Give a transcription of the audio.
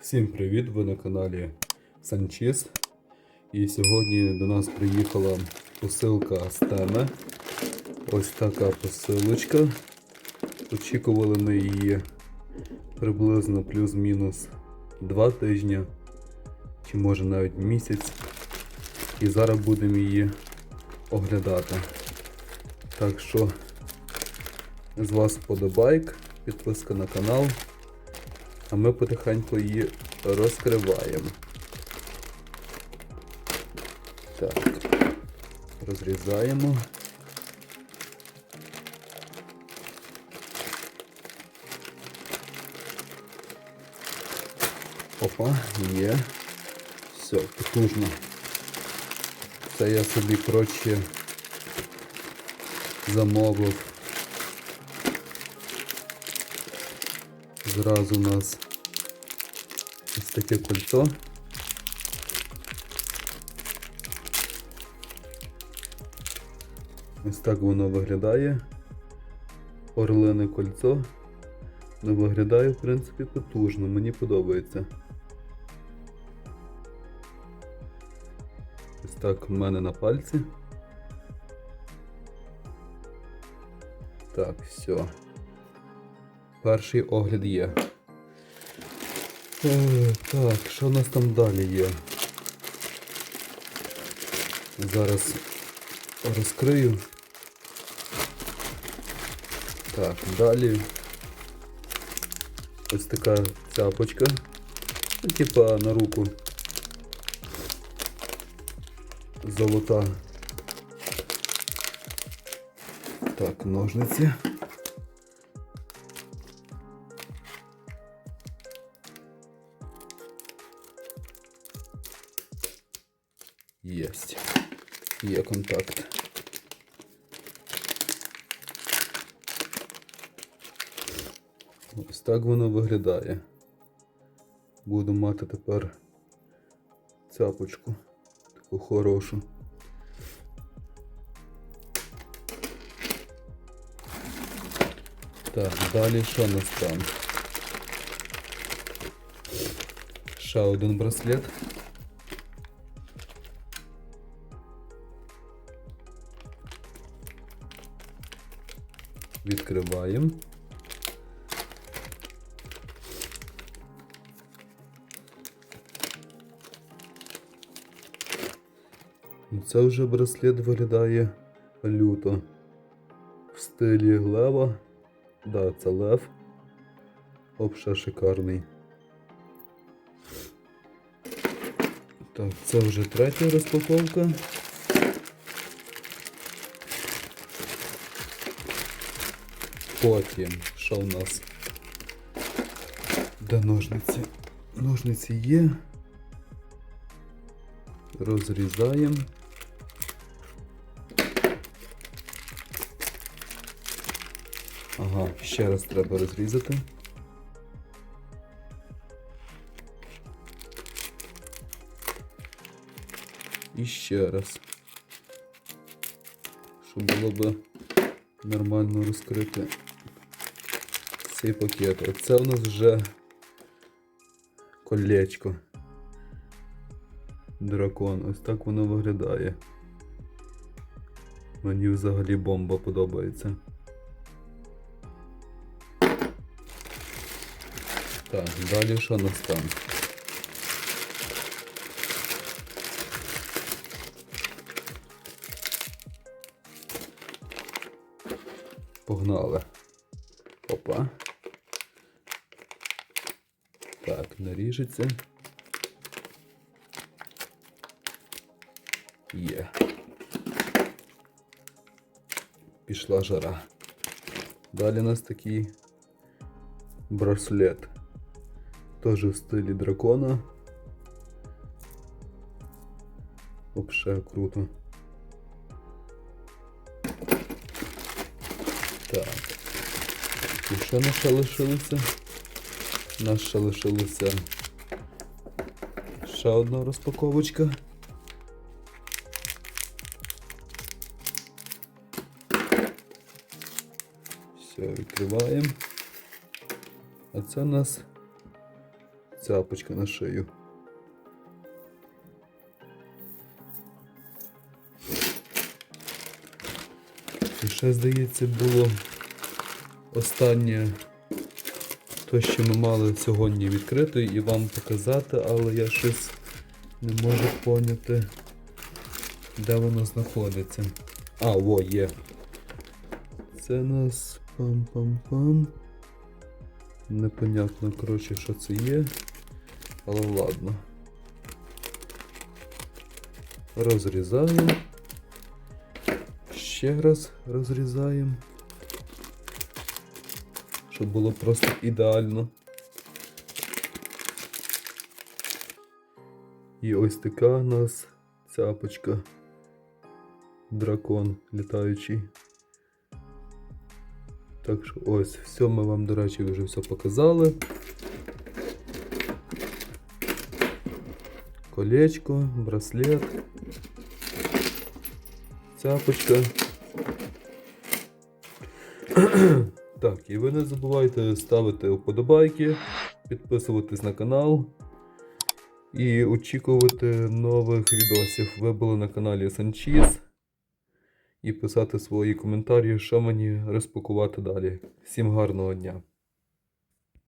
Всім привіт! Ви на каналі Санчіс. І сьогодні до нас приїхала посилка з теми. Ось така посилочка. Очікували ми її приблизно плюс-мінус 2 тижні, чи може навіть місяць. І зараз будемо її оглядати. Так що з вас вподобайк, підписка на канал. А ми потихеньку її розкриваємо. Так, розрізаємо. Опа, є. Все, потужно. Це я собі, коротше, замовив. Зразу у нас ось таке кольцо. Ось так воно виглядає. Орлине кольцо. Ну, виглядає, в принципі, потужно, мені подобається. Ось так в мене на пальці. Так, все. Перший огляд є. Е, Так, що у нас там далі є? Зараз розкрию. Так, далі ось така цяпочка. Ну, типа на руку. Золота. Так, ножниці. Єсть. Є контакт. Ось так воно виглядає. Буду мати тепер цяпочку. Таку хорошу. Так, далі що нас там? Ще один браслет. Відкриваємо. Ну, Це вже браслет виглядає люто. В стилі лева. Да, це лев. Обша шикарний. Так, це вже третя розпаковка. Потім, що в нас? Де ножниці? Ножниці є. Розрізаємо. Ага, ще раз треба розрізати. І ще раз. Щоб було би нормально розкрити цей пакет. Оце у нас вже колечко. Дракон. Ось так воно виглядає. Мені взагалі бомба подобається. Так, далі що нас там? Погнали. Опа. наріжеться. Є. Пішла жара. Далі у нас такий браслет. Тоже в стилі дракона. Вообще круто. Так. І що нас ще лишилося? У нас ще лишилося ще одна розпаковочка. Все, відкриваємо. А це у нас цяпочка на шию. І ще, здається, було останнє те, що ми мали сьогодні відкрито і вам показати, але я щось не можу поняти, де воно знаходиться. А, во, є. Це нас пам-пам-пам. Непонятно, коротше, що це є. Але ладно. Розрізаємо. Ще раз розрізаємо. Щоб було просто ідеально. І ось така у нас цяпочка. Дракон літаючий. Так що ось, все ми вам, до речі, вже все показали. Колечко, браслет, цяпочка. Так, і ви не забувайте ставити вподобайки, підписуватись на канал і очікувати нових відосів. Ви були на каналі Санчіз. І писати свої коментарі, що мені розпакувати далі. Всім гарного дня!